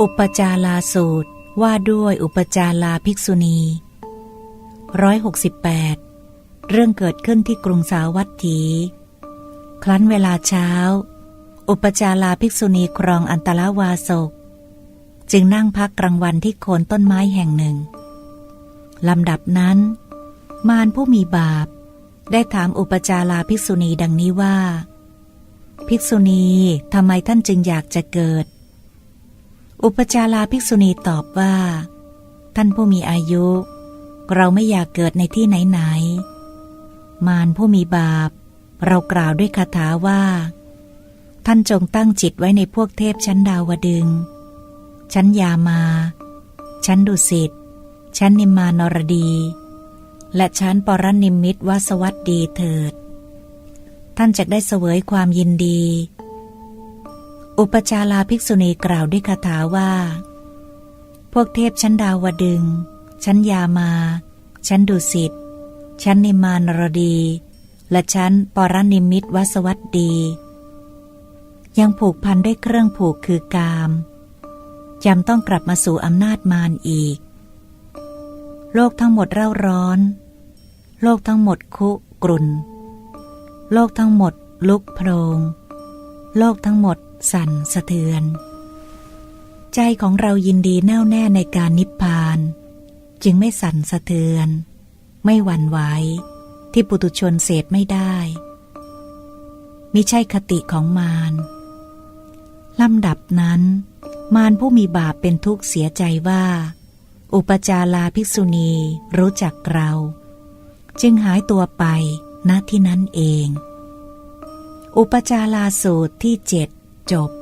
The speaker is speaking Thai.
อุปจาราสูตรว่าด้วยอุปจาราภิกษุณีร้อยหกสิบแปดเรื่องเกิดขึ้นที่กรุงสาวัตถี ครั้นเวลาเช้า อุปจาราภิกษุณีครองอันตรวาสก จึงนั่งพักกลางวันที่โคนต้นไม้แห่งหนึ่งลำดับนั้น มารผู้มีบาป ได้ถามอุปจาราภิกษุณีดังนี้ว่า ภิกษุณีทำไมท่านจึงอยากจะเกิด อุปจาราภิกษุณีตอบว่า ท่านผู้มีอายุ เราไม่อยากเกิดในที่ไหนๆมารผู้มีบาป เรากล่าวด้วยคาถาว่า ท่านจงตั้งจิตไว้ในพวกเทพชั้นดาวดึง ชั้นยามา ชั้นดุสิต ชั้นนิมมานรดี และชั้นปรนิมมิตวสวัสดีเถิด ท่านจะได้เสวยความยินดี อุปจาราภิกษุณีกล่าวด้วยคาถาว่า พวกเทพชั้นดาวดึง ชั้นยามา ชั้นดุสิต ชั้นนิมานรดี และชั้นปรนิมิตวสวัสดี ยังผูกพันด้วยเครื่องผูกคือกามจำต้องกลับมาสู่อำนาจมารอีก โลกทั้งหมดเร่าร้อน โลกทั้งหมดคุกรุ่นโลกทั้งหมดลุกโพลงโลกทั้งหมด สั่นสะเทือน ใจของเรายินดีแน่วแน่ในการนิพพาน จึงไม่สั่นสะเทือน ไม่หวั่นไหวที่ปุตุชนเสพไม่ได้มิใช่คติของมารลำดับนั้น มารผู้มีบาปเป็นทุกข์เสียใจว่า อุปจาราภิกษุณีรู้จักเรา จึงหายตัวไปณที่นั้นเอง อุปจาราสูตรที่เจ็ด จบ